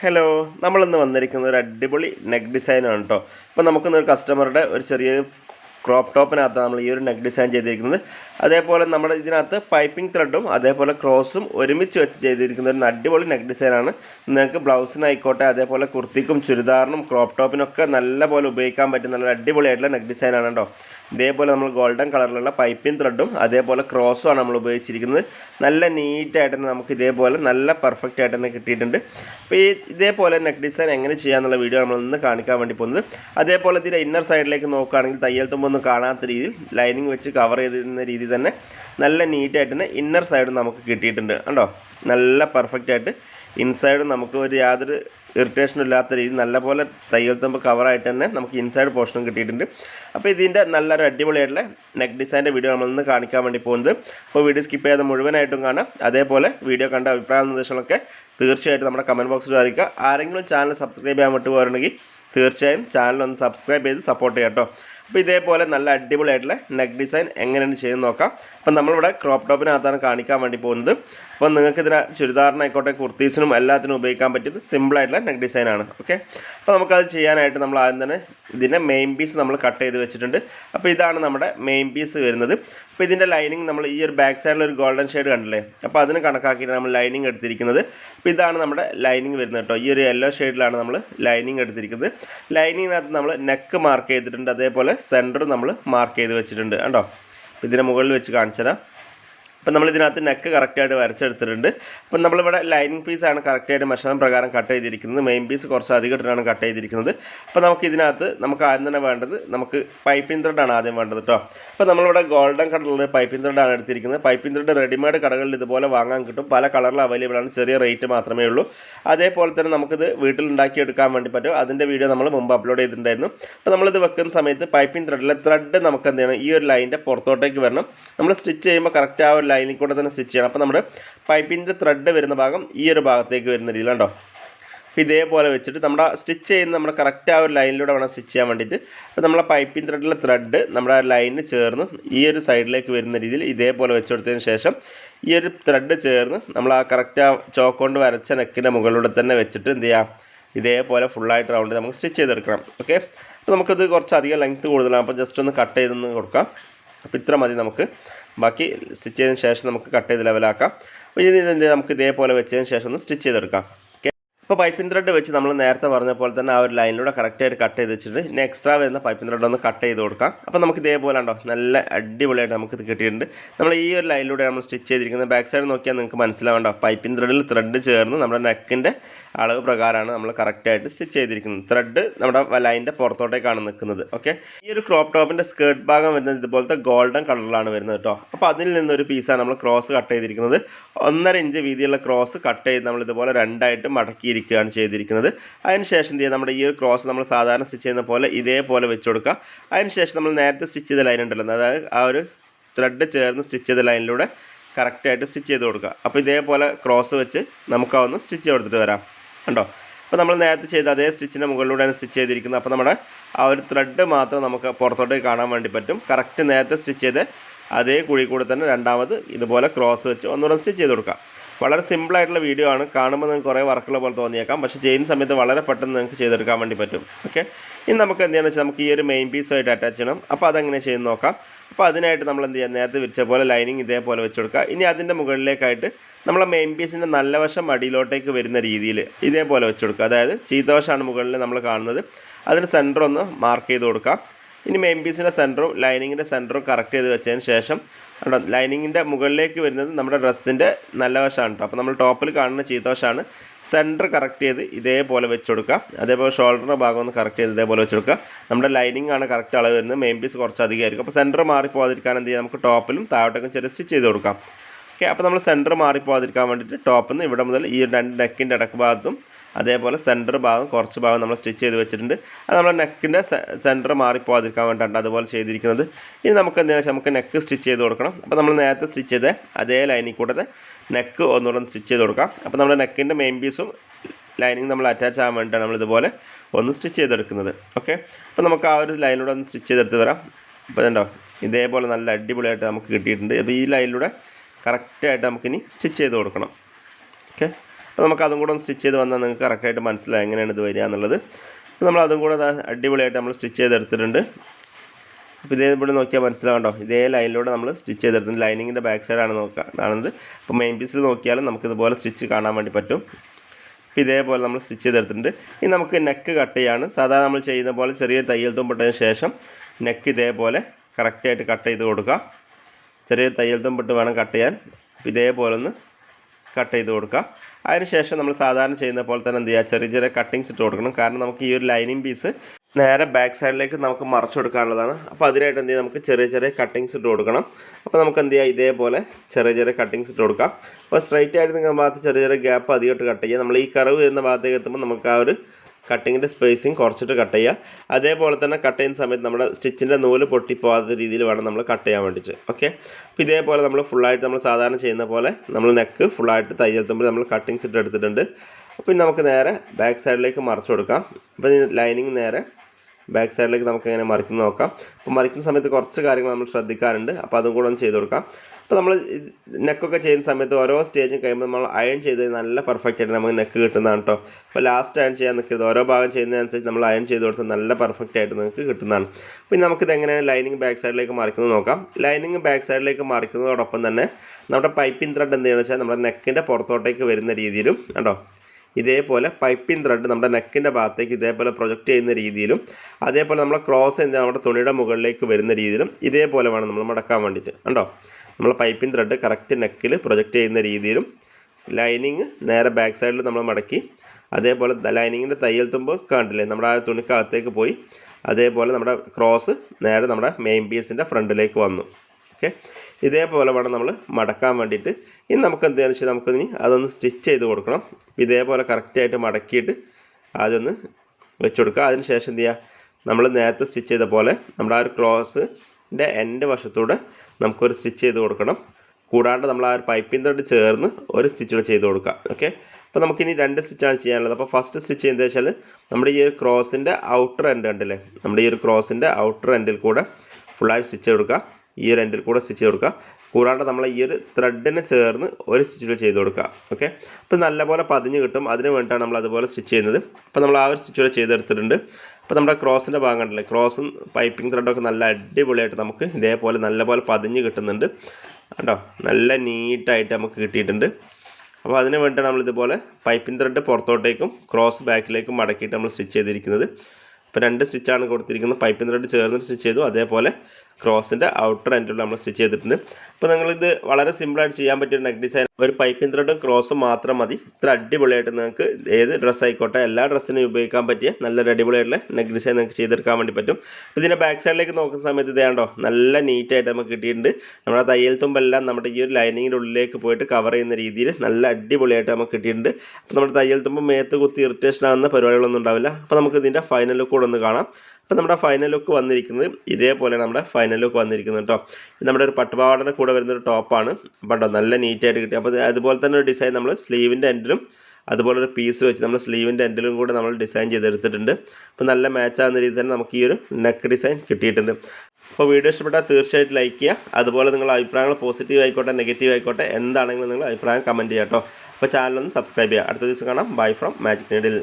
Hello നമ്മളിന്ന് വന്നിരിക്കുന്ന ഒരു അടിപൊളി നെക്ക് ഡിസൈനാണ് കേട്ടോ അപ്പോൾ നമുക്കിന്ന് ഒരു കസ്റ്റമറുടെ ഒരു ചെറിയ ക്രോപ്പ് ടോപ്പിനകത്ത് നമ്മൾ ഈ ഒരു നെക്ക് ഡിസൈൻ ചെയ്തിരിക്കുന്നത്. അതേപോലെ നമ്മൾ ഇതിനകത്ത് പൈപ്പിംഗ് ത്രെഡും അതേപോലെ ക്രോസും ഒരുമിച്ച് വെച്ച് ചെയ്തിരിക്കുന്ന ഒരു അടിപൊളി നെക്ക് ഡിസൈനാണ് നിങ്ങൾക്ക് ബ്ലൗസിനായിക്കോട്ടെ അതേപോലെ കുർത്തിക്കും ചുരിദാറിനും ക്രോപ്പ് ടോപ്പിനൊക്കെ നല്ല പോലെ ഉപയോഗിക്കാൻ പറ്റുന്ന നല്ല അടിപൊളിയായിട്ടുള്ള നെക്ക് ഡിസൈനാണ് കേട്ടോ ഇതേപോലെ നമ്മൾ ഗോൾഡൻ കളറിലുള്ള പൈപ്പിംഗ് ത്രെഡും അതേപോലെ ക്രോസും ആണ് നമ്മൾ ഉപയോഗിച്ചിരിക്കുന്നത്. നല്ല നീറ്റായിട്ട് തന്നെ നമുക്ക് ഇതേപോലെ നല്ല പെർഫെക്റ്റ് ആയിട്ട് തന്നെ കിട്ടിയിട്ടുണ്ട്. അപ്പോൾ ഈ ഇതേപോലെ നെക്ക് ഡിസൈൻ എങ്ങനെ ചെയ്യാമെന്നുള്ള വീഡിയോ നമ്മൾ ഇന്ന് കാണിക്കാൻ വേണ്ടി പോകുന്നത്. അതേപോലെ ഇതിന്റെ ഇന്നർ സൈഡിലേക്ക് നോക്കുകയാണെങ്കിൽ തയ്യൽ തുമ്പൊന്നും കാണാത്ത രീതിയിൽ ലൈനിങ് വെച്ച് കവർ ചെയ്തിരുന്ന രീതി തന്നെ നല്ല നീറ്റായിട്ട് തന്നെ ഇന്നർ സൈഡ് നമുക്ക് കിട്ടിയിട്ടുണ്ട്. കണ്ടോ? നല്ല പെർഫെക്റ്റ് ആയിട്ട് ഇൻസൈഡും നമുക്ക് ഒരു യാതൊരു ഇറിറ്റേഷനും ഇല്ലാത്ത രീതി നല്ലപോലെ തയ്യൽ തുമ്പ് കവറായിട്ട് തന്നെ നമുക്ക് ഇൻസൈഡ് പോർഷനും കിട്ടിയിട്ടുണ്ട്. അപ്പോൾ ഇതിന്റെ നല്ലൊരു അടിപൊളിയായിട്ടുള്ള നെക്ക് ഡിസൈന്റെ വീഡിയോ നമ്മൾ ഇന്ന് കാണിക്കാൻ വേണ്ടി പോകുന്നത്. അപ്പോൾ വീഡിയോ സ്കിപ്പ് ചെയ്യാതെ മുഴുവനായിട്ടും കാണാം അതേപോലെ വീഡിയോ കണ്ട അഭിപ്രായ നിർദ്ദേശങ്ങളൊക്കെ തീർച്ചയായിട്ടും നമ്മുടെ കമന്റ് ബോക്സിൽ അറിയിക്കുക. ആരെങ്കിലും ചാനൽ സബ്സ്ക്രൈബ് ചെയ്യാൻ വിട്ടു പോകുകയാണെങ്കിൽ തീർച്ചയായും ചാനൽ ഒന്ന് സബ്സ്ക്രൈബ് ചെയ്ത് സപ്പോർട്ട് ചെയ്യാം കേട്ടോ. അപ്പോൾ ഇതേപോലെ നല്ല അടിപൊളിയായിട്ടുള്ള നെക്ക് ഡിസൈൻ എങ്ങനെയാണ് ചെയ്യുന്നത് നോക്കാം. അപ്പം നമ്മളിവിടെ ക്രോപ്പ് ടോപ്പിനകത്താണ് കാണിക്കാൻ വേണ്ടി പോകുന്നത്. അപ്പോൾ നിങ്ങൾക്ക് ഇതിന് ചുരിദാറിനായിക്കോട്ടെ കുർത്തീസിനും എല്ലാത്തിനും ഉപയോഗിക്കാൻ പറ്റിയത് സിമ്പിളായിട്ടുള്ള നെക്ക് ഡിസൈനാണ് ഓക്കെ അപ്പോൾ നമുക്കത് ചെയ്യാനായിട്ട് നമ്മൾ ആദ്യം തന്നെ ഇതിന്റെ മെയിൻ പീസ് നമ്മൾ കട്ട് ചെയ്ത് വെച്ചിട്ടുണ്ട്. അപ്പോൾ ഇതാണ് നമ്മുടെ മെയിൻ പീസ് വരുന്നത്. അപ്പോൾ ഇതിന്റെ ലൈനിങ് നമ്മൾ ഈ ഒരു ബാക്ക് സൈഡിൽ ഒരു ഗോൾഡൻ ഷെയ്ഡ് കണ്ടില്ലേ? അപ്പോൾ അതിന് കണക്കാക്കിയിട്ട് നമ്മൾ ലൈനിങ് എടുത്തിരിക്കുന്നത്. അപ്പോൾ ഇതാണ് നമ്മുടെ ലൈനിങ് വരുന്നത് കേട്ടോ. ഈ ഒരു യെല്ലോ ഷെയ്ഡിലാണ് നമ്മൾ ലൈനിങ് എടുത്തിരിക്കുന്നത്. ലൈനിങ്ങിനകത്ത് നമ്മൾ നെക്ക് മാർക്ക് ചെയ്തിട്ടുണ്ട് അതേപോലെ. സെന്റർ നമ്മൾ മാർക്ക് ചെയ്ത് വെച്ചിട്ടുണ്ട് കണ്ടോ? ഇതിന് മുകളിൽ വെച്ച് കാണിച്ചു തരാം അപ്പം നമ്മൾ ഇതിനകത്ത് നെക്ക് കറക്റ്റായിട്ട് വരച്ചെടുത്തിട്ടുണ്ട്. അപ്പം നമ്മളിവിടെ ലൈനിങ് പീസാണ് കറക്റ്റായിട്ട് മെഷർമെന്റ് പ്രകാരം കട്ട് ചെയ്തിരിക്കുന്നത്. മെയിൻ പീസ് കുറച്ച് അധികം ഇട്ടിട്ടാണ് കട്ട് ചെയ്തിരിക്കുന്നത്. അപ്പോൾ നമുക്ക് ഇതിനകത്ത് നമുക്ക് ആദ്യം തന്നെ വേണ്ടത് നമുക്ക് പൈപ്പിംഗ് ത്രെഡാണ് ആദ്യം വേണ്ടത് കേട്ടോ അപ്പോൾ നമ്മളിവിടെ ഗോൾഡൻ കളറിലുള്ള പൈപ്പിംഗ് ത്രെഡാണ് എടുത്തിരിക്കുന്നത്. പൈപ്പിംഗ് ത്രെഡ് റെഡിമെയ്ഡ് കടകളിൽ ഇതുപോലെ വാങ്ങാൻ കിട്ടും. പല കളറിൽ അവൈലബിൾ ആണ്. ചെറിയ റേറ്റ് മാത്രമേ ഉള്ളൂ. അതേപോലെ തന്നെ നമുക്കിത് വീട്ടിൽ ഉണ്ടാക്കിയെടുക്കാൻ വേണ്ടി പറ്റും. അതിന്റെ വീഡിയോ നമ്മൾ മുമ്പ് അപ്ലോഡ് ചെയ്തിട്ടുണ്ടായിരുന്നു. അപ്പോൾ നമ്മളിത് വെക്കുന്ന സമയത്ത് പൈപ്പിംഗ് ത്രെഡിലെ ത്രെഡ് നമുക്ക് എന്ത് ചെയ്യണം? ഈ ഒരു ലൈനിന്റെ പുറത്തോട്ടേക്ക് വരണം. നമ്മൾ സ്റ്റിച്ച് ചെയ്യുമ്പോൾ കറക്റ്റ് ആ ഒരു ലൈനിൽ കൂടെ തന്നെ സ്റ്റിച്ച് ചെയ്യണം. അപ്പോൾ നമ്മുടെ പൈപ്പിന്റെ ത്രെഡ് വരുന്ന ഭാഗം ഈ ഒരു ഭാഗത്തേക്ക് വരുന്ന രീതിയിൽ കണ്ടോ അപ്പോൾ ഇതേപോലെ വെച്ചിട്ട് നമ്മുടെ സ്റ്റിച്ച് ചെയ്യുന്ന നമ്മുടെ കറക്റ്റ് ആ ഒരു ലൈനിലൂടെ വേണം സ്റ്റിച്ച് ചെയ്യാൻ വേണ്ടിയിട്ട്. അപ്പോൾ നമ്മളെ പൈപ്പിംഗ് ത്രെഡിലെ ത്രെഡ് നമ്മുടെ ആ ലൈനിന് ചേർന്ന് ഈ ഒരു സൈഡിലേക്ക് വരുന്ന രീതിയിൽ ഇതേപോലെ വെച്ച് കൊടുത്തതിന് ശേഷം ഈ ഒരു ത്രെഡ് ചേർന്ന് നമ്മൾ ആ കറക്റ്റ് ആ ചോക്ക് കൊണ്ട് വരച്ച നെക്കിന്റെ മുകളിലൂടെ തന്നെ വെച്ചിട്ട് എന്ത് ചെയ്യാം? ഇതേപോലെ ഫുള്ളായിട്ട് റൗണ്ട് നമുക്ക് സ്റ്റിച്ച് ചെയ്തെടുക്കണം. ഓക്കെ അപ്പോൾ നമുക്കത് കുറച്ച് അധികം ലെങ്ത്ത് കൂടുതലാണ്. അപ്പോൾ ജസ്റ്റ് ഒന്ന് കട്ട് ചെയ്തൊന്ന് കൊടുക്കാം. അപ്പോൾ ഇത്ര മതി നമുക്ക്. ബാക്കി സ്റ്റിച്ച് ചെയ്തതിന് ശേഷം നമുക്ക് കട്ട് ചെയ്ത് ലെവലാക്കാം അപ്പോൾ ഇത് എന്ത് ചെയ്യാം, നമുക്ക് ഇതേപോലെ വെച്ചതിന് ശേഷം ഒന്ന് സ്റ്റിച്ച് ചെയ്തെടുക്കാം. അപ്പോൾ പൈപ്പിംഗ് ത്രെഡ് വെച്ച് നമ്മൾ നേരത്തെ പറഞ്ഞ പോലെ തന്നെ ആ ഒരു ലൈനിലൂടെ കറക്റ്റായിട്ട് കട്ട് ചെയ്ത് വെച്ചിട്ട് ഇനി എക്സ്ട്രാ വരുന്ന പൈപ്പിംഗ് ത്രെഡ് ഒന്ന് കട്ട് ചെയ്ത് കൊടുക്കാം. അപ്പോൾ നമുക്ക് ഇതേപോലെ ഉണ്ടോ? നല്ല അടിപൊളിയായിട്ട് നമുക്ക് ഇത് കിട്ടിയിട്ടുണ്ട്. നമ്മൾ ഈ ഒരു ലൈനിലൂടെ നമ്മൾ സ്റ്റിച്ച് ചെയ്തിരിക്കുന്നത് ബാക്ക് സൈഡ് നോക്കിയാൽ നിങ്ങൾക്ക് മനസ്സിലാവണ്ടോ? പൈപ്പിംഗ് ത്രെഡിൽ ത്രെഡ് ചേർന്ന് നമ്മുടെ നെക്കിന്റെ അളവ് പ്രകാരമാണ് നമ്മൾ കറക്റ്റായിട്ട് സ്റ്റിച്ച് ചെയ്തിരിക്കുന്നത്. ത്രെഡ് നമ്മുടെ ലൈനിന്റെ പുറത്തോട്ടേക്കാണ് നിൽക്കുന്നത്. ഓക്കെ ഈ ഒരു ക്രോപ്പ് ടോപ്പിന്റെ സ്കേർട്ട് ഭാഗം വരുന്നത് ഇതുപോലത്തെ ഗോൾഡൻ കളറിലാണ് വരുന്നത് കേട്ടോ. അപ്പോൾ അതിൽ നിന്നൊരു പീസാണ് നമ്മൾ ക്രോസ് കട്ട് ചെയ്തിരിക്കുന്നത്. ഒന്നര ഇഞ്ച് വീതിയുള്ള ക്രോസ് കട്ട് ചെയ്ത് നമ്മൾ ഇതുപോലെ രണ്ടായിട്ട് മടക്കിയിരിക്കുകയാണ് ചെയ്തിരിക്കുന്നത്. അതിനുശേഷം എന്ത് ചെയ്യുക? നമ്മുടെ ഈ ഒരു ക്രോസ് നമ്മൾ സാധാരണ സ്റ്റിച്ച് ചെയ്യുന്ന പോലെ ഇതേപോലെ വെച്ച് കൊടുക്കുക. അതിനുശേഷം നമ്മൾ നേരത്തെ സ്റ്റിച്ച് ചെയ്ത ലൈൻ ഉണ്ടല്ലോ. അതായത് ആ ഒരു ത്രെഡ് ചേർന്ന് സ്റ്റിച്ച് ചെയ്ത ലൈനിലൂടെ കറക്റ്റായിട്ട് സ്റ്റിച്ച് ചെയ്ത് കൊടുക്കുക. അപ്പോൾ ഇതേപോലെ ക്രോസ് വെച്ച് നമുക്ക് അതൊന്ന് സ്റ്റിച്ച് കൊടുത്തിട്ട് വരാം. കണ്ടോ? അപ്പോൾ നമ്മൾ നേരത്തെ ചെയ്ത അതേ സ്റ്റിച്ചിന്റെ മുകളിലൂടെയാണ് സ്റ്റിച്ച് ചെയ്തിരിക്കുന്നത്. അപ്പോൾ നമ്മുടെ ആ ഒരു ത്രെഡ് മാത്രം നമുക്ക് പുറത്തോട്ട് കാണാൻ വേണ്ടി പറ്റും. കറക്റ്റ് നേരത്തെ സ്റ്റിച്ച് ചെയ്ത് അതേ കുഴി കൂടെ തന്നെ രണ്ടാമത് ഇതുപോലെ ക്രോസ് വെച്ച് ഒന്നുകൂടെ സ്റ്റിച്ച് ചെയ്ത് കൊടുക്കാം വളരെ സിമ്പിളായിട്ടുള്ള വീഡിയോ ആണ്. കാണുമ്പോൾ നിങ്ങൾക്ക് കുറേ വർക്കുള്ള പോലെ തോന്നിയേക്കാം. പക്ഷേ ചെയ്യുന്ന സമയത്ത് വളരെ പെട്ടെന്ന് നിങ്ങൾക്ക് ചെയ്തെടുക്കാൻ വേണ്ടി പറ്റും. ഓക്കെ ഇനി നമുക്ക് എന്ത് ചെയ്യണമെന്ന് വെച്ചാൽ നമുക്ക് ഈ ഒരു മെയിൻ പീസുമായിട്ട് അറ്റാച്ച് ചെയ്യണം. അപ്പോൾ അതെങ്ങനെ ചെയ്ത് നോക്കാം. അപ്പോൾ അതിനായിട്ട് നമ്മൾ എന്ത് ചെയ്യുക? നേരത്തെ വിരിച്ച പോലെ ലൈനിങ് ഇതേപോലെ വെച്ച് കൊടുക്കുക. ഇനി അതിന്റെ മുകളിലേക്കായിട്ട് നമ്മളെ മെയിൻ പീസിന്റെ നല്ല വശം അടിയിലോട്ടേക്ക് വരുന്ന രീതിയിൽ ഇതേപോലെ വെച്ച് കൊടുക്കുക. അതായത് ചീത്തവശമാണ് മുകളിൽ നമ്മൾ കാണുന്നത്. അതിന് സെന്റർ ഒന്ന് മാർക്ക് ചെയ്ത് കൊടുക്കാം ഇനി മെയിൻ പീസിന്റെ സെന്ററും ലൈനിങ്ങിന്റെ സെന്ററും കറക്റ്റ് ചെയ്ത് വെച്ചതിന് ശേഷം ലൈനിങ്ങിന്റെ മുകളിലേക്ക് വരുന്നത് നമ്മുടെ ഡ്രസ്സിന്റെ നല്ല വശമാണ് കേട്ടോ അപ്പോൾ നമ്മൾ ടോപ്പിൽ കാണുന്ന ചീത്ത വശമാണ്. സെന്റർ കറക്റ്റ് ചെയ്ത് ഇതേപോലെ വെച്ച് കൊടുക്കുക. അതേപോലെ ഷോൾഡറിന്റെ ഭാഗം ഒന്ന് കറക്റ്റ് ചെയ്ത് ഇതേപോലെ വെച്ച് കൊടുക്കുക. നമ്മുടെ ലൈനിങ് ആണ് കറക്റ്റ് അളവ് വരുന്നത്. മെയിൻ പീസ് കുറച്ച് അധികമായിരിക്കും അപ്പോൾ സെന്റർ മാറിപ്പോകാതിരിക്കാൻ എന്ത് ചെയ്യാം? നമുക്ക് ടോപ്പിലും താഴോട്ടേക്കും ചെറിയ സ്റ്റിച്ച് ചെയ്ത് കൊടുക്കാം. ഓക്കെ അപ്പോൾ നമ്മൾ സെന്റർ മാറിപ്പോകാതിരിക്കാൻ വേണ്ടിയിട്ട് ടോപ്പിൽ നിന്ന് ഇവിടെ മുതൽ ഈ രണ്ട് നെക്കിന്റെ ഇടയ്ക്ക് ഭാഗത്തും അതേപോലെ സെന്റർ ഭാഗം കുറച്ച് ഭാഗം നമ്മൾ സ്റ്റിച്ച് ചെയ്ത് വെച്ചിട്ടുണ്ട്. അത് നമ്മുടെ നെക്കിന്റെ സെന്റർ മാറിപ്പോകാതിരിക്കാൻ വേണ്ടിയിട്ടാണ് അതുപോലെ ചെയ്തിരിക്കുന്നത്. ഇനി നമുക്ക് എന്താണെന്ന് വെച്ചാൽ നമുക്ക് നെക്ക് സ്റ്റിച്ച് ചെയ്ത് കൊടുക്കണം. അപ്പോൾ നമ്മൾ നേരത്തെ സ്റ്റിച്ച് ചെയ്ത അതേ ലൈനിൽ കൂടെ നെക്ക് ഒന്നുകൂടെ സ്റ്റിച്ച് ചെയ്ത് കൊടുക്കാം. അപ്പോൾ നമ്മുടെ നെക്കിന്റെ മെയിൻ പീസും ലൈനിങ് നമ്മൾ അറ്റാച്ച് ആകാൻ വേണ്ടിയിട്ടാണ് നമ്മൾ ഇതുപോലെ ഒന്ന് സ്റ്റിച്ച് ചെയ്തെടുക്കുന്നത്. ഓക്കെ? അപ്പോൾ നമുക്ക് ആ ഒരു ലൈനിലൂടെ ഒന്ന് സ്റ്റിച്ച് ചെയ്തെടുത്ത് വരാം. അപ്പോൾ ഇതുണ്ടോ? ഇതേപോലെ നല്ല അടിപൊളിയായിട്ട് നമുക്ക് കിട്ടിയിട്ടുണ്ട്. അപ്പോൾ ഈ ലൈനിലൂടെ കറക്റ്റായിട്ട് നമുക്കിനി സ്റ്റിച്ച് ചെയ്ത് കൊടുക്കണം. ഓക്കെ? അപ്പോൾ നമുക്ക് അതും കൂടെ ഒന്ന് സ്റ്റിച്ച് ചെയ്ത് വന്നാൽ നിങ്ങൾക്ക് കറക്റ്റായിട്ട് മനസ്സിലായി എങ്ങനെയാണ് ഇത് വരിക എന്നുള്ളത്. അപ്പോൾ നമ്മൾ അതും കൂടെ അടിപൊളിയായിട്ട് നമ്മൾ സ്റ്റിച്ച് ചെയ്തെടുത്തിട്ടുണ്ട്. അപ്പോൾ ഇതേപോലെ നോക്കിയാൽ മനസ്സിലാകണ്ടോ ഇതേ ലൈനിലൂടെ നമ്മൾ സ്റ്റിച്ച് ചെയ്തെടുത്തിട്ടുണ്ട്. ലൈനിങ്ങിന്റെ ബാക്ക് സൈഡാണ് നോക്കുക കാണുന്നത് അപ്പോൾ മെയിൻ പീസിൽ നോക്കിയാലും നമുക്ക് ഇതുപോലെ സ്റ്റിച്ച് കാണാൻ വേണ്ടി പറ്റും. അപ്പോൾ ഇതേപോലെ നമ്മൾ സ്റ്റിച്ച് ചെയ്തെടുത്തിട്ടുണ്ട്. ഇനി നമുക്ക് നെക്ക് കട്ട് ചെയ്യാണ്. സാധാരണ നമ്മൾ ചെയ്യുന്ന പോലെ ചെറിയ തയ്യൽ തുമ്പിട്ടതിന് ശേഷം നെക്ക് ഇതേപോലെ കറക്റ്റായിട്ട് കട്ട് ചെയ്ത് കൊടുക്കുക. ചെറിയ തയ്യൽ തുമ്പിട്ട് വേണം കട്ട് ചെയ്യാൻ. ഇതേപോലെ ഒന്ന് കട്ട് ചെയ്ത് കൊടുക്കുക അതിനുശേഷം നമ്മൾ സാധാരണ ചെയ്യുന്ന പോലെ തന്നെ എന്ത് ചെയ്യുക ചെറിയ ചെറിയ കട്ടിങ്സ് ഇട്ട് കൊടുക്കണം. കാരണം നമുക്ക് ഈ ഒരു ലൈനിങ് പീസ് നേരെ ബാക്ക് സൈഡിലേക്ക് നമുക്ക് മറച്ചു കൊടുക്കാനുള്ളതാണ്. അപ്പോൾ അതിനായിട്ട് എന്ത് ചെയ്യുക നമുക്ക് ചെറിയ ചെറിയ കട്ടിങ്സ് ഇട്ട് കൊടുക്കണം. അപ്പോൾ നമുക്ക് എന്ത് ചെയ്യുക ഇതേപോലെ ചെറിയ ചെറിയ കട്ടിങ്സ് ഇട്ട് കൊടുക്കാം. അപ്പോൾ സ്ട്രൈറ്റ് ആയിട്ട് നിങ്ങൾ ഭാഗത്ത് ചെറിയ ചെറിയ ഗ്യാപ്പ് അധികമായിട്ട് കട്ട് ചെയ്യുക നമ്മൾ ഈ കറവ് വരുന്ന ഭാഗത്തേക്ക് എത്തുമ്പോൾ നമുക്ക് ആ ഒരു കട്ടിങ്ങിന്റെ സ്പേസിങ് കുറച്ചിട്ട് കട്ട് ചെയ്യുക അതേപോലെ തന്നെ കട്ട് ചെയ്യുന്ന സമയത്ത് നമ്മുടെ സ്റ്റിച്ചിന്റെ നൂൽ പൊട്ടിപ്പോകാത്ത രീതിയിൽ വേണം നമ്മൾ കട്ട് ചെയ്യാൻ വേണ്ടിയിട്ട്. ഓക്കെ അപ്പോൾ ഇതേപോലെ നമ്മൾ ഫുള്ളായിട്ട് നമ്മൾ സാധാരണ ചെയ്യുന്ന പോലെ നമ്മൾ നെക്ക് ഫുള്ളായിട്ട് തയ്യൽ നമ്മൾ കട്ടിങ്സ് ഇട്ട് എടുത്തിട്ടുണ്ട്. അപ്പോൾ നമുക്ക് നേരെ ബാക്ക് സൈഡിലേക്ക് മറച്ചു കൊടുക്കാം. അപ്പോൾ ലൈനിങ് നേരെ ബാക്ക് സൈഡിലേക്ക് നമുക്ക് എങ്ങനെ മറിക്കുന്നത് നോക്കാം. അപ്പോൾ മറിക്കുന്ന സമയത്ത് കുറച്ച് കാര്യങ്ങൾ നമ്മൾ ശ്രദ്ധിക്കാറുണ്ട്. അപ്പോൾ അതും കൂടെ ഒന്ന് ചെയ്ത് കൊടുക്കാം. അപ്പോൾ നമ്മൾ നെക്കൊക്കെ ചെയ്യുന്ന സമയത്ത് ഓരോ സ്റ്റേജും കഴിയുമ്പോൾ നമ്മൾ അയൺ ചെയ്ത് നല്ല പെർഫെക്റ്റ് ആയിട്ട് നമുക്ക് നെക്ക് കിട്ടുന്നതാണ് കേട്ടോ അപ്പോൾ ലാസ്റ്റ് അയൺ ചെയ്യാൻ നിൽക്കരുത്. ഓരോ ഭാഗം ചെയ്യുന്നതനുസരിച്ച് നമ്മൾ അയൺ ചെയ്ത് കൊടുത്താൽ നല്ല പെർഫെക്റ്റ് ആയിട്ട് നിങ്ങൾക്ക് കിട്ടുന്നതാണ്. പിന്നെ നമുക്കിത് എങ്ങനെ ലൈനിങ് ബാക്ക് സൈഡിലേക്ക് മറിക്കുന്നത് നോക്കാം. ലൈനിങ് ബാക്ക് സൈഡിലേക്ക് മറിക്കുന്നതോടൊപ്പം തന്നെ നമ്മുടെ പൈപ്പിംഗ് ത്രെഡ് എന്ത് ചെയ്യുന്നത് വെച്ചാൽ നമ്മുടെ നെക്കിന്റെ പുറത്തോട്ടേക്ക് വരുന്ന രീതിയിലും കണ്ടോ ഇതേപോലെ പൈപ്പിംഗ് ത്രെഡ് നമ്മുടെ നെക്കിന്റെ ഭാഗത്തേക്ക് ഇതേപോലെ പ്രൊജക്റ്റ് ചെയ്യുന്ന രീതിയിലും അതേപോലെ നമ്മൾ ക്രോസ് ചെയ്യുന്ന നമ്മുടെ തുണിയുടെ മുകളിലേക്ക് വരുന്ന രീതിയിലും ഇതേപോലെ വേണം നമ്മൾ മടക്കാൻ വേണ്ടിയിട്ട്. കണ്ടോ? നമ്മൾ പൈപ്പിംഗ് ത്രെഡ് കറക്റ്റ് നെക്കിൽ പ്രൊജക്റ്റ് ചെയ്യുന്ന രീതിയിലും ലൈനിങ് നേരെ ബാക്ക് സൈഡിൽ നമ്മൾ മടക്കി അതേപോലെ ലൈനിങ്ങിന്റെ തയ്യൽ തുമ്പ് കണ്ടില്ലേ? നമ്മുടെ ആ തുണിക്കകത്തേക്ക് പോയി അതേപോലെ നമ്മുടെ ക്രോസ് നേരെ നമ്മുടെ മെയിൻ പീസിന്റെ ഫ്രണ്ടിലേക്ക് വന്നു. ഓക്കെ. ഇതേപോലെ വേണം നമ്മൾ മടക്കാൻ വേണ്ടിയിട്ട്. ഇനി നമുക്ക് എന്താണെന്ന് വെച്ചാൽ നമുക്കിനി അതൊന്ന് സ്റ്റിച്ച് ചെയ്ത് കൊടുക്കണം. ഇതേപോലെ കറക്റ്റായിട്ട് മടക്കിയിട്ട് അതൊന്ന് വെച്ച് കൊടുക്കുക. അതിന് ശേഷം എന്ത് ചെയ്യുക? നമ്മൾ നേരത്തെ സ്റ്റിച്ച് ചെയ്ത പോലെ നമ്മുടെ ആ ഒരു ക്ലോസിന്റെ എന്റെ വശത്തൂടെ നമുക്കൊരു സ്റ്റിച്ച് ചെയ്ത് കൊടുക്കണം. കൂടാണ്ട് നമ്മൾ ആ ഒരു പൈപ്പിംഗ് തൊട്ട് ചേർന്ന് ഒരു സ്റ്റിച്ച് കൂടെ ചെയ്ത് കൊടുക്കുക. ഓക്കെ. അപ്പോൾ നമുക്കിനി രണ്ട് സ്റ്റിച്ചാണ് ചെയ്യാനുള്ളത്. അപ്പോൾ ഫസ്റ്റ് സ്റ്റിച്ച് ചെയ്യുന്നത് വെച്ചാൽ നമ്മുടെ ഈ ഒരു ക്രോസിന്റെ ഔട്ടർ എൻഡ് ഉണ്ടല്ലേ നമ്മുടെ ഈ ഒരു ക്രോസിന്റെ ഔട്ടർ എൻഡിൽ കൂടെ ഫുള്ളായി സ്റ്റിച്ച് കൊടുക്കുക. ഈ ഒരു എൻഡിൽ കൂടെ സ്റ്റിച്ച് ചെയ്ത് കൊടുക്കുക. കൂടാണ്ട് നമ്മൾ ഈ ഒരു ത്രെഡിനെ ചേർന്ന് ഒരു സ്റ്റിച്ച് ചെയ്ത് കൊടുക്കുക. ഓക്കെ അപ്പോൾ നല്ലപോലെ പതിഞ്ഞ് കിട്ടും. അതിന് വേണ്ടിയിട്ടാണ് നമ്മൾ അതുപോലെ സ്റ്റിച്ച് ചെയ്യുന്നത്. അപ്പോൾ നമ്മൾ ആ ഒരു സ്റ്റിച്ച് കൂടെ ചെയ്തെടുത്തിട്ടുണ്ട്. അപ്പോൾ നമ്മുടെ ക്രോസിന്റെ ഭാഗം കണ്ടില്ലേ? ക്രോസും പൈപ്പിംഗ് ത്രെഡൊക്കെ നല്ല അടിപൊളിയായിട്ട് നമുക്ക് ഇതേപോലെ നല്ലപോലെ പതിഞ്ഞ് കിട്ടുന്നുണ്ട്. കേട്ടോ നല്ല നീറ്റായിട്ട് നമുക്ക് കിട്ടിയിട്ടുണ്ട്. അപ്പോൾ അതിന് വേണ്ടിയിട്ടാണ് നമ്മൾ ഇതുപോലെ പൈപ്പിംഗ് ത്രെഡ് പുറത്തോട്ടേക്കും ക്രോസ് ബാക്കിലേക്കും മടക്കിയിട്ട് നമ്മൾ സ്റ്റിച്ച് ചെയ്തിരിക്കുന്നത്. അപ്പോൾ രണ്ട് സ്റ്റിച്ചാണ് കൊടുത്തിരിക്കുന്നത്. പൈപ്പിംഗ് ത്രെഡ് ചേർന്ന് സ്റ്റിച്ച് ചെയ്തു. അതേപോലെ ക്രോസിന്റെ ഔട്ടർ എൻഡിൽ നമ്മൾ സ്റ്റിച്ച് ചെയ്തിട്ടുണ്ട്. അപ്പോൾ നിങ്ങളിത് വളരെ സിമ്പിളായിട്ട് ചെയ്യാൻ പറ്റിയ നെക്ക് ഡിസൈൻ. ഒരു പൈപ്പിംഗ് ത്രെഡും ക്രോസും മാത്രം മതി. ഇത്ര അടിപൊളിയായിട്ട് നിങ്ങൾക്ക് ഏത് ഡ്രസ്സ് ആയിക്കോട്ടെ എല്ലാ ഡ്രസ്സിനും ഉപയോഗിക്കാൻ പറ്റിയ നല്ലൊരു അടിപൊളിയായിട്ടുള്ള നെക്ക് ഡിസൈൻ നിങ്ങൾക്ക് ചെയ്തെടുക്കാൻ വേണ്ടി പറ്റും. അപ്പോൾ ഇതിന്റെ ബാക്ക് സൈഡിലേക്ക് നോക്കുന്ന സമയത്ത് ഇതേണ്ടോ നല്ല നീറ്റായിട്ട് നമുക്ക് കിട്ടിയിട്ടുണ്ട്. നമ്മുടെ തയ്യൽ തുമ്പെല്ലാം നമ്മുടെ ഈ ഒരു ലൈനിങ്ങിന്റെ ഉള്ളിലേക്ക് പോയിട്ട് കവർ ചെയ്യുന്ന രീതിയിൽ നല്ല അടിപൊളിയായിട്ട് നമുക്ക് കിട്ടിയിട്ടുണ്ട്. അപ്പോൾ നമ്മുടെ തയ്യൽ തുമ്പ് മേത്ത് കുത്തി ഇറിറ്റേഷൻ ആകുന്ന പരിപാടികളൊന്നും ഉണ്ടാവില്ല. അപ്പോൾ നമുക്ക് ഇതിന്റെ ഫൈനൽ ലുക്ക് കൂടെ ഒന്ന് കാണാം. അപ്പോൾ നമ്മുടെ ഫൈനൽ ലുക്ക് വന്നിരിക്കുന്നത് ഇതേപോലെ നമ്മുടെ ഫൈനൽ ലുക്ക് വന്നിരിക്കുന്നത് കേട്ടോ നമ്മുടെ ഒരു പട്ടുപാവാടന്റെ കൂടെ വരുന്ന ഒരു ടോപ്പാണ് കേട്ടോ നല്ല നീറ്റായിട്ട് കിട്ടി. അപ്പോൾ അതുപോലെ തന്നെ ഒരു ഡിസൈൻ നമ്മൾ സ്ലീവിന്റെ എൻഡിലും അതുപോലെ ഒരു പീസ് വെച്ച് നമ്മൾ സ്ലീവിന്റെ എൻഡിലും കൂടെ നമ്മൾ ഡിസൈൻ ചെയ്തെടുത്തിട്ടുണ്ട്. അപ്പോൾ നല്ല മാച്ച് ആകുന്ന രീതിയിൽ തന്നെ നമുക്ക് ഈ ഒരു നെക്ക് ഡിസൈൻ കിട്ടിയിട്ടുണ്ട്. അപ്പോൾ വീഡിയോ ഇഷ്ടപ്പെട്ടാൽ തീർച്ചയായിട്ടും ലൈക്ക് ചെയ്യുക. അതുപോലെ നിങ്ങളുടെ അഭിപ്രായങ്ങൾ പോസിറ്റീവ് ആയിക്കോട്ടെ നെഗറ്റീവ് ആയിക്കോട്ടെ എന്താണെങ്കിലും നിങ്ങൾ അഭിപ്രായം കമന്റ് ചെയ്യാം കേട്ടോ അപ്പോൾ ചാനലൊന്ന് സബ്സ്ക്രൈബ് ചെയ്യുക. അടുത്ത ദിവസം കാണാം. Bye from magic needle